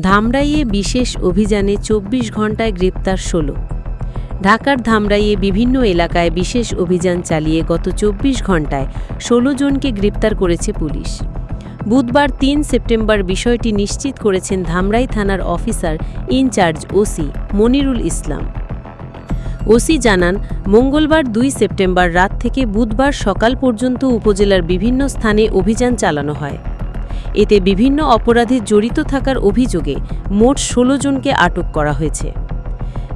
ধামরাইয়ে বিশেষ অভিযানে চব্বিশ ঘণ্টায় গ্রেপ্তার ষোলো। ঢাকার ধামরাইয়ে বিভিন্ন এলাকায় বিশেষ অভিযান চালিয়ে গত চব্বিশ ঘণ্টায় ষোলো জনকে গ্রেপ্তার করেছে পুলিশ। বুধবার তিন সেপ্টেম্বর বিষয়টি নিশ্চিত করেছেন ধামরাই থানার officer in charge OC Monirul Islam. OC জানান, মঙ্গলবার দুই সেপ্টেম্বর রাত থেকে বুধবার সকাল পর্যন্ত উপজেলার বিভিন্ন স্থানে অভিযান চালানো হয়। এতে বিভিন্ন অপরাধে জড়িত থাকার অভিযোগে মোট ষোলো জনকে আটক করা হয়েছে।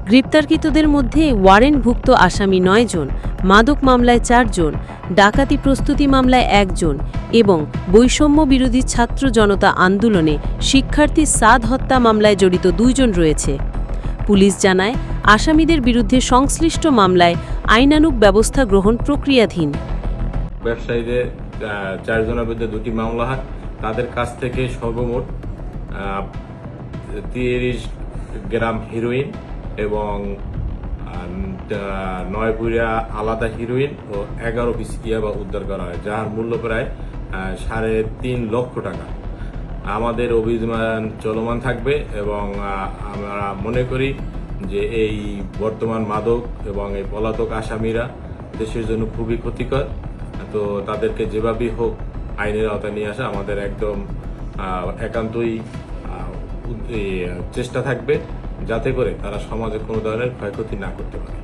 গ্রেপ্তারকৃতদের মধ্যে ওয়ারেন্টভুক্ত আসামি নয় জন, মাদক মামলায় চারজন ডাকাতি প্রস্তুতি মামলায় একজন এবং বৈষম্য বিরোধী ছাত্র জনতা আন্দোলনে শিক্ষার্থী সাদ হত্যা মামলায় জড়িত দুইজন রয়েছে। পুলিশ জানায়, আসামিদের বিরুদ্ধে সংশ্লিষ্ট মামলায় আইনানুগ ব্যবস্থা গ্রহণ প্রক্রিয়াধীন। ব্যবসায়ীদের চারজনের বিরুদ্ধে দুটি মামলা হয়। তাদের কাছ থেকে সর্বমোট তিরিশ গ্রাম হিরোইন এবং নয়পুরিয়া আলাদা হিরোইন ও এগারো পিস ইয়াবা উদ্ধার করা হয়, যার মূল্য প্রায় সাড়ে তিন লক্ষ টাকা। আমাদের অভিযান চলমান থাকবে এবং আমরা মনে করি যে এই বর্তমান মাদক এবং এই পলাতক আসামিরা দেশের জন্য খুবই ক্ষতিকর। তো তাদেরকে যেভাবেই হোক আইনের আওতায় নিয়ে আসা আমাদের একদম একান্তই চেষ্টা থাকবে যাতে করে তারা সমাজে কোনো ধরনের ক্ষয়ক্ষতি না করতে পারে।